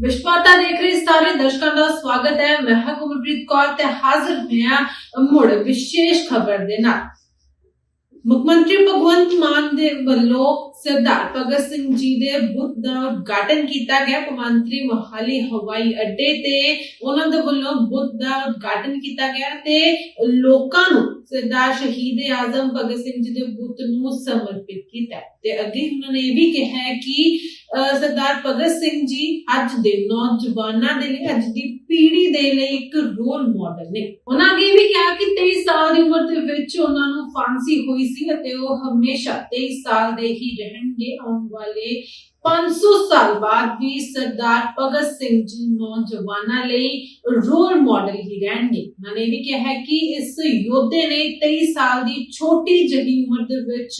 ਵਿਸ਼ਵਾਤਾ ਦੇਖ ਰਹੇ ਸਾਰੇ ਦਰਸ਼ਕਾਂ ਦਾ ਸਵਾਗਤ ਹੈ। ਮੈਂ ਹਾਂ ਕੌਰ ਤੇ ਹਾਜ਼ਰ ਹੋਇਆ ਮੁੜ ਵਿਸ਼ੇਸ਼ ਖਬਰ ਦੇ ਨਾਲ। ਮੁੱਖ ਮੰਤਰੀ ਭਗਵੰਤ ਮਾਨ ਦੇ ਵੱਲੋਂ ਸਰਦਾਰ ਭਗਤ ਸਿੰਘ ਜੀ ਦੇ ਬੁੱਤ ਦਾ ਉਦਘਾਟਨ ਕੀਤਾ ਗਿਆ। ਕੌਮਾਂਤਰੀ ਮੋਹਾਲੀ ਹਵਾਈ ਅੱਡੇ ਤੇ ਉਹਨਾਂ ਦੇ ਵੱਲੋਂ ਬੁੱਤ ਦਾ ਉਦਘਾਟਨ ਕੀਤਾ ਗਿਆ ਤੇ ਲੋਕਾਂ ਨੂੰ ਸਰਦਾਰ ਸ਼ਹੀਦ ਆਜ਼ਮ ਭਗਤ ਸਿੰਘ ਜੀ ਦੇ ਬੁੱਤ ਨੂੰ ਸਮਰਪਿਤ ਕੀਤਾ। ਤੇ ਅੱਗੇ ਉਹਨਾਂ ਨੇ ਇਹ ਵੀ ਕਿਹਾ ਹੈ ਕਿ ਸਰਦਾਰ ਭਗਤ ਸਿੰਘ ਜੀ ਅੱਜ ਦੇ ਨੌਜਵਾਨਾਂ ਦੇ ਲਈ, ਅੱਜ ਦੀ ਪੀੜ੍ਹੀ ਦੇ ਲਈ ਇੱਕ ਰੋਲ ਮਾਡਲ ਨੇ। ਉਹਨਾਂ ਅੱਗੇ ਵੀ ਕਿਹਾ ਕਿ 23 ਸਾਲ ਦੀ ਉਮਰ ਦੇ ਵਿੱਚ ਉਹਨਾਂ ਨੂੰ ਫਾਂਸੀ ਹੋਈ ਸੀ ਅਤੇ ਉਹ ਹਮੇਸ਼ਾ 23 ਸਾਲ ਦੇ ਹੀ ਰਹਿਣਗੇ, ਆਉਣ ਵਾਲੇ 500 ਸਾਲ ਬਾਅਦ ਵੀ ਸਰਦਾਰ ਭਗਤ ਸਿੰਘ ਜੀ ਨੌਜਵਾਨਾਂ ਲਈ ਰੋਲ ਮਾਡਲ ਹੀ ਰਹਿਣਗੇ। ਉਹਨਾਂ ਨੇ ਇਹ ਵੀ ਕਿਹਾ ਹੈ ਕਿ ਇਸ ਯੋਧੇ ਨੇ 23 ਸਾਲ ਦੀ ਛੋਟੀ ਜਿਹੀ ਉਮਰ ਦੇ ਵਿੱਚ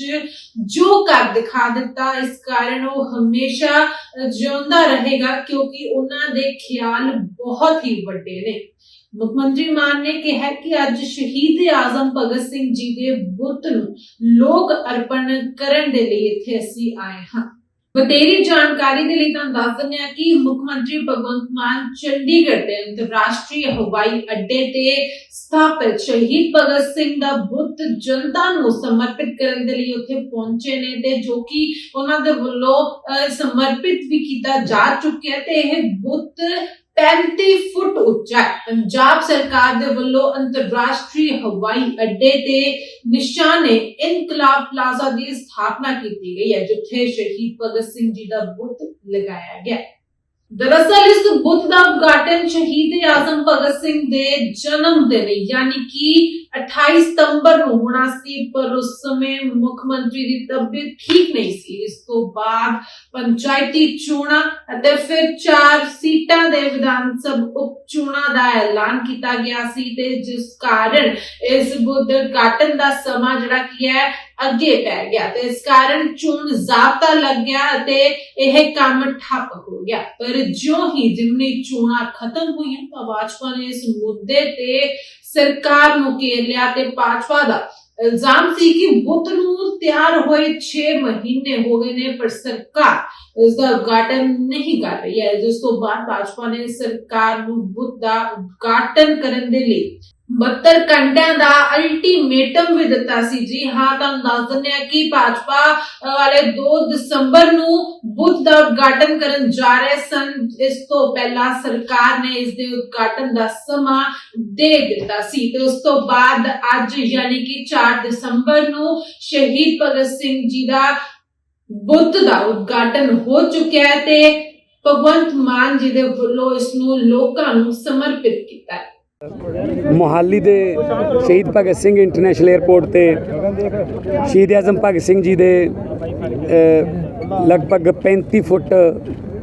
ਜੋ ਕਰ ਦਿਖਾ ਦਿੱਤਾ, ਇਸ ਕਾਰਨ ਉਹ ਹਮੇਸ਼ਾ ਜਿਉਂਦਾ ਰਹੇਗਾ ਕਿਉਂਕਿ ਉਹਨਾਂ ਦੇ ਖਿਆਲ ਬਹੁਤ ਹੀ ਵੱਡੇ ਨੇ। ਮੁੱਖ ਮੰਤਰੀ ਮਾਨ ਨੇ ਕਿਹਾ ਕਿ ਅੱਜ ਸ਼ਹੀਦ ਆਜ਼ਮ ਭਗਤ ਸਿੰਘ ਜੀ ਦੇ ਬੁੱਤ ਨੂੰ ਲੋਕ ਅਰਪਣ ਕਰਨ ਦੇ ਲਈ ਇੱਥੇ ਅਸੀਂ ਆਏ ਹਾਂ। ਵਧੇਰੀ ਜਾਣਕਾਰੀ ਦੇ ਲਈ ਤੁਹਾਨੂੰ ਦੱਸ ਦਿੰਦੇ ਹਾਂ ਕਿ ਮੁੱਖ ਮੰਤਰੀ ਭਗਵੰਤ ਮਾਨ ਚੰਡੀਗੜ੍ਹ ਦੇ ਅੰਤਰਰਾਸ਼ਟਰੀ ਹਵਾਈ ਅੱਡੇ ਤੇ ਸਥਾਪਿਤ ਸ਼ਹੀਦ ਭਗਤ ਸਿੰਘ ਦਾ ਬੁੱਤ ਜਨਤਾ ਨੂੰ ਸਮਰਪਿਤ ਕਰਨ ਦੇ ਲਈ ਉੱਥੇ ਪਹੁੰਚੇ ਨੇ ਤੇ ਜੋ ਕਿ ਉਹਨਾਂ ਦੇ ਵੱਲੋਂ ਅਹ, ਸਮਰਪਿਤ ਵੀ ਕੀਤਾ ਜਾ ਚੁੱਕਿਆ ਤੇ ਇਹ ਬੁੱਤ 35 ਫੁੱਟ ਉੱਚਾ ਪੰਜਾਬ ਸਰਕਾਰ ਦੇ ਵੱਲੋਂ ਅੰਤਰਰਾਸ਼ਟਰੀ ਹਵਾਈ ਅੱਡੇ ਤੇ ਨਿਸ਼ਾਨੇ ਇਨਕਲਾਬ ਪਲਾਜ਼ਾ ਦੀ ਸਥਾਪਨਾ ਕੀਤੀ ਗਈ ਹੈ, ਜਿੱਥੇ ਸ਼ਹੀਦ ਭਗਤ ਸਿੰਘ ਜੀ ਦਾ ਬੁੱਤ ਲਗਾਇਆ ਗਿਆ ਦਰਅਸਲ ਇਸ ਬੁੱਤ ਦਾ ਉਦਘਾਟਨ ਸ਼ਹੀਦ ਆਜ਼ਮ ਭਗਤ ਸਿੰਘ ਦੇ ਜਨਮ ਦਿਨ, ਯਾਨੀ ਕਿ 28 ਸਤੰਬਰ ਨੂੰ ਹੋਣਾ ਸੀ, ਪਰ ਉਸ ਸਮੇਂ ਮੁੱਖ ਮੰਤਰੀ ਦੀ ਤਬੀਅਤ ਠੀਕ ਨਹੀਂ ਸੀ। ਇਸ ਤੋਂ ਬਾਅਦ ਪੰਚਾਇਤੀ ਚੋਣਾਂ ਅਤੇ ਫਿਰ ਚਾਰ ਸੀਟਾਂ ਦੇ ਵਿਧਾਨ ਸਭਾ ਉਪ ਚੋਣਾਂ ਦਾ ਐਲਾਨ ਕੀਤਾ ਗਿਆ ਸੀ ਤੇ ਜਿਸ ਕਾਰਨ ਇਸ ਬੁੱਧ ਉਦਘਾਟਨ ਦਾ ਸਮਾਂ ਜਿਹੜਾ ਕੀ ਹੈ ਅੱਗੇ ਪੈ ਗਿਆ ਤੇ ਇਸ ਕਾਰਨ ਚੋਣ ਜ਼ਾਬਤਾ ਲੱਗ ਗਿਆ ਅਤੇ ਇਹ ਕੰਮ ਠੱਪ ਹੋ ਗਿਆ। ਪਰ ਜਿਉਂ ਹੀ ਜਿਮਨੀ ਚੋਣਾਂ ਖਤਮ ਹੋਈਆਂ, ਤਾਂ ਭਾਜਪਾ ਨੇ ਇਸ ਮੁੱਦੇ ਤੇ ਸਰਕਾਰ ਨੂੰ ਘੇਰ ਤੇ ਭਾਜਪਾ ਦਾ ਇਲਜ਼ਾਮ ਸੀ ਕਿ ਬੁੱਤ ਨੂੰ ਤਿਆਰ ਹੋਏ 6 ਮਹੀਨੇ ਹੋ ਗਏ ਨੇ, ਪਰ ਸਰਕਾਰ ਇਸ ਦਾ ਉਦਘਾਟਨ ਨਹੀਂ ਕਰ ਰਹੀ ਹੈ। ਜਿਸ ਤੋਂ ਬਾਅਦ ਭਾਜਪਾ ਨੇ ਸਰਕਾਰ ਨੂੰ ਬੁੱਤ ਦਾ ਉਦਘਾਟਨ ਕਰਨ ਦੇ ਲਈ 72 ਘੰਟਿਆਂ ਦਾ ਅਲਟੀਮੇਟਮ ਵੀ ਦਿੱਤਾ ਸੀ। ਜੀ ਹਾਂ, ਤੁਹਾਨੂੰ ਦੱਸ ਦਿੰਦੇ ਆ ਕਿ ਭਾਜਪਾ ਵਾਲੇ 2 ਦਸੰਬਰ ਨੂੰ ਬੁੱਧ ਦਾ ਉਦਘਾਟਨ ਕਰਨ ਜਾ ਰਹੇ ਸਨ। ਇਸ ਤੋਂ ਪਹਿਲਾਂ ਸਰਕਾਰ ਨੇ ਇਸ ਦੇ ਉਦਘਾਟਨ ਦਾ ਸਮਾਂ ਦੇ ਦਿੱਤਾ ਸੀ। ਤੇ ਉਸ ਤੋਂ ਬਾਅਦ ਅੱਜ ਯਾਨੀ ਕਿ 4 ਦਸੰਬਰ ਨੂੰ ਸ਼ਹੀਦ ਭਗਤ ਸਿੰਘ ਜੀ ਦਾ ਬੁੱਤ ਦਾ ਉਦਘਾਟਨ ਹੋ ਚੁੱਕਿਆ ਹੈ ਤੇ ਭਗਵੰਤ ਮਾਨ ਜੀ ਦੇ ਵੱਲੋਂ ਇਸ ਨੂੰ ਲੋਕਾਂ ਨੂੰ ਸਮਰਪਿਤ ਕੀਤਾ ਹੈ। ਮੋਹਾਲੀ ਦੇ ਸ਼ਹੀਦ ਭਗਤ ਸਿੰਘ ਇੰਟਰਨੈਸ਼ਨਲ 에ਅਰਪੋਰਟ ਤੇ ਸ਼ਹੀਦ ਆਜ਼ਮ ਭਗਤ ਸਿੰਘ ਜੀ ਦੇ ਲਗਭਗ 35 ਫੁੱਟ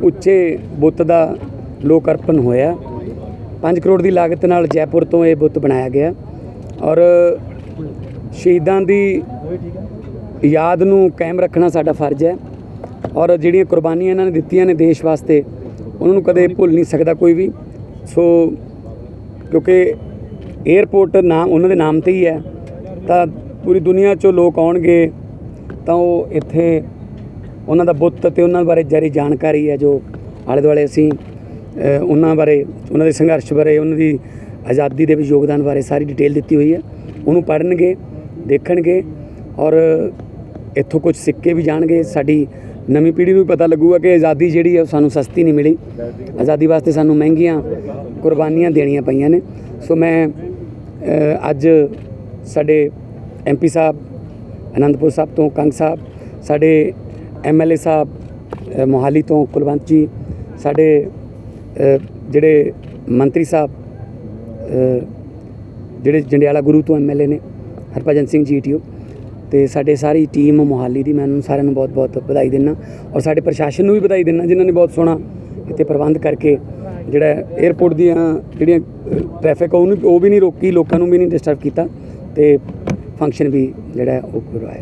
ਉੱਚੇ ਬੁੱਤ ਦਾ ਲੋਕ ਅਰਪਣ ਹੋਇਆ। 5 ਕਰੋੜ ਦੀ ਲਾਗਤ ਨਾਲ ਜੈਪੁਰ ਤੋਂ ਇਹ ਬੁੱਤ ਬਣਾਇਆ ਗਿਆ। ਔਰ ਸ਼ਹੀਦਾਂ ਦੀ ਯਾਦ ਨੂੰ ਕਾਇਮ ਰੱਖਣਾ ਸਾਡਾ ਫਰਜ਼ ਹੈ। ਔਰ ਜਿਹੜੀਆਂ ਕੁਰਬਾਨੀਆਂ ਇਹਨਾਂ ਨੇ ਦਿੱਤੀਆਂ ਨੇ ਦੇਸ਼ ਵਾਸਤੇ, ਉਹਨਾਂ ਨੂੰ ਕਦੇ ਭੁੱਲ ਨਹੀਂ ਸਕਦਾ ਕੋਈ ਵੀ। ਸੋ ਕਿਉਂਕਿ 에ਅਰਪੋਰਟ ਨਾਮ ਉਹਨਾਂ ਦੇ ਨਾਮ ਤੇ ਹੀ ਹੈ। ਤਾਂ ਪੂਰੀ ਦੁਨੀਆ 'ਚੋਂ ਲੋਕ ਆਉਣਗੇ, ਤਾਂ ਉਹ ਇੱਥੇ ਉਹਨਾਂ ਦਾ ਬੁੱਤ ਤੇ ਉਹਨਾਂ ਬਾਰੇ ਜਾਰੀ ਜਾਣਕਾਰੀ ਹੈ ਜੋ ਆਲੇ ਦੁਆਲੇ ਅਸੀਂ ਉਹਨਾਂ ਬਾਰੇ, ਉਹਨਾਂ ਦੇ ਸੰਘਰਸ਼ ਬਾਰੇ, ਉਹਨਾਂ ਦੀ ਆਜ਼ਾਦੀ ਦੇ ਵਿੱਚ ਯੋਗਦਾਨ ਬਾਰੇ ਸਾਰੀ ਡਿਟੇਲ ਦਿੱਤੀ ਹੋਈ ਹੈ। ਉਹਨੂੰ ਪੜ੍ਹਨਗੇ, ਦੇਖਣਗੇ ਔਰ ਇੱਥੋਂ ਕੁਝ ਸਿੱਕੇ ਵੀ ਜਾਣਗੇ, ਸਾਡੀ ਨਵੀਂ ਪੀੜ੍ਹੀ ਨੂੰ ਵੀ ਪਤਾ ਲੱਗੂਗਾ ਕਿ ਆਜ਼ਾਦੀ ਜਿਹੜੀ ਹੈ ਉਹ ਸਾਨੂੰ ਸਸਤੀ ਨਹੀਂ ਮਿਲੀ। ਆਜ਼ਾਦੀ ਵਾਸਤੇ ਸਾਨੂੰ ਮਹਿੰਗੀਆਂ ਕੁਰਬਾਨੀਆਂ ਦੇਣੀਆਂ ਪਈਆਂ ਨੇ। ਸੋ ਮੈਂ ਅੱਜ ਸਾਡੇ ਐਮਪੀ ਸਾਹਿਬ, ਅਨੰਦਪੁਰ ਸਾਹਿਬ ਤੋਂ, ਕੰਗ ਸਾਹਿਬ, ਸਾਡੇ ਐਮਐਲਏ ਸਾਹਿਬ ਮੋਹਾਲੀ ਤੋਂ ਕੁਲਵੰਤ ਜੀ ਸਾਡੇ ਜਿਹੜੇ ਮੰਤਰੀ ਸਾਹਿਬ ਜਿਹੜੇ ਜੰਡਿਆਲਾ ਗੁਰੂ ਤੋਂ ਐਮਐਲਏ ਨੇ, ਹਰਭਜਨ ਸਿੰਘ ਜੀ ਜੀਟੀਓ ਤੇ ਸਾਡੇ ਸਾਰੀ ਟੀਮ ਮੋਹਾਲੀ ਦੀ, ਮੈਂ ਉਹਨਾਂ ਨੂੰ ਸਾਰਿਆਂ ਨੂੰ ਬਹੁਤ-ਬਹੁਤ ਵਧਾਈ ਦਿੰਦਾ ਔਰ ਸਾਡੇ ਪ੍ਰਸ਼ਾਸਨ ਨੂੰ ਵੀ ਵਧਾਈ ਦਿੰਦਾ ਜਿਨ੍ਹਾਂ ਨੇ ਬਹੁਤ ਸੋਹਣਾ ਇੱਥੇ ਪ੍ਰਬੰਧ ਕਰਕੇ ਜਿਹੜਾ 에ਅਰਪੋਰਟ ਦੀਆਂ ਜਿਹੜੀਆਂ ਟ੍ਰੈਫਿਕ ਉਹਨੂੰ ਉਹ ਵੀ ਨਹੀਂ ਰੋਕੀ, ਲੋਕਾਂ ਨੂੰ ਵੀ ਨਹੀਂ ਡਿਸਟਰਬ ਕੀਤਾ ਤੇ ਫੰਕਸ਼ਨ ਵੀ ਜਿਹੜਾ ਉਹ ਕਰਵਾਇਆ।